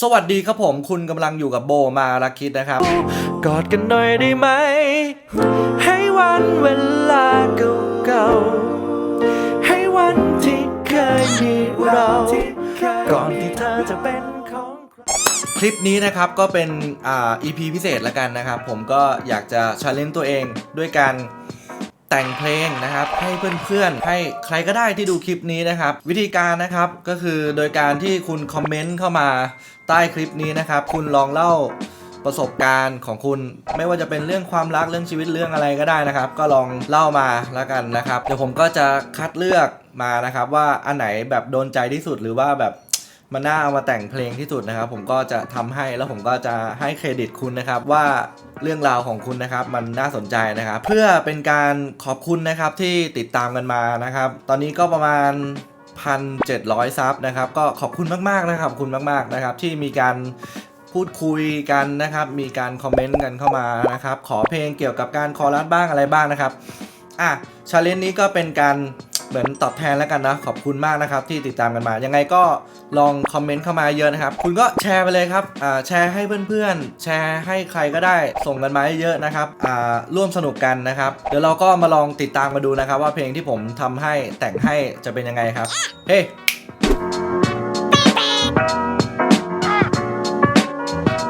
สวัสดีครับผมคุณกำลังอยู่กับโบมาลักคิดนะครับ กอดกันหน่อยได้ไหม ให้วันเวลาเก่าๆ ให้วันที่เคยมีเราก่อนที่เธอจะเป็นของใครคลิปนี้นะครับก็เป็นอ่า EP พิเศษแล้วกันนะครับ ผมก็อยากจะชาเลนจ์ตัวเองด้วยการ แต่งเพลงนะครับ ให้เพื่อนๆ ให้ใครก็ได้ที่ดูคลิปนี้นะครับ วิธีการนะครับก็คือโดยการที่คุณคอมเมนต์เข้ามาใต้คลิปนี้นะครับ คุณลองเล่าประสบการณ์ของคุณไม่ว่าจะเป็นเรื่องความรักเรื่องชีวิตเรื่องอะไรก็ได้นะครับ ก็ลองเล่ามาแล้วกันนะครับ เดี๋ยวผมก็จะคัดเลือกมานะครับ ว่าอันไหนแบบโดนใจที่สุดหรือว่าแบบ มันน่าเอามาแต่งเพลงที่สุดนะครับ ผมก็จะทำให้แล้วผมก็จะให้เครดิตคุณนะครับว่าเรื่องราวของคุณนะครับ มันน่าสนใจนะครับ เพื่อเป็นการขอบคุณนะครับที่ติดตามกันมานะครับ ตอนนี้ก็ประมาณ1,700ซับนะครับ ก็ขอบคุณมากๆนะครับขอบคุณมาก ๆนะครับ ที่มีการพูดคุยกันนะครับ มีการคอมเมนต์กันเข้ามานะครับ ขอเพลงเกี่ยวกับการคอรัสบ้างอะไรบ้างนะครับ อะชาเลนจ์นี้ก็เป็นการ เหมือนตอบแทนแล้วกันนะ ขอบคุณมากนะครับที่ติดตามกันมา ยังไงก็ลองคอมเมนต์เข้ามาเยอะนะครับ คุณก็แชร์ไปเลยครับอ่าแชร์ให้เพื่อนๆ แชร์ให้ใครก็ได้ส่งกันมาเยอะๆนะครับอ่าร่วมสนุกกันนะครับ เดี๋ยวเราก็มาลองติดตามมาดูนะครับ ว่าเพลงที่ผมทำให้แต่งให้จะเป็นยังไงครับ เฮ้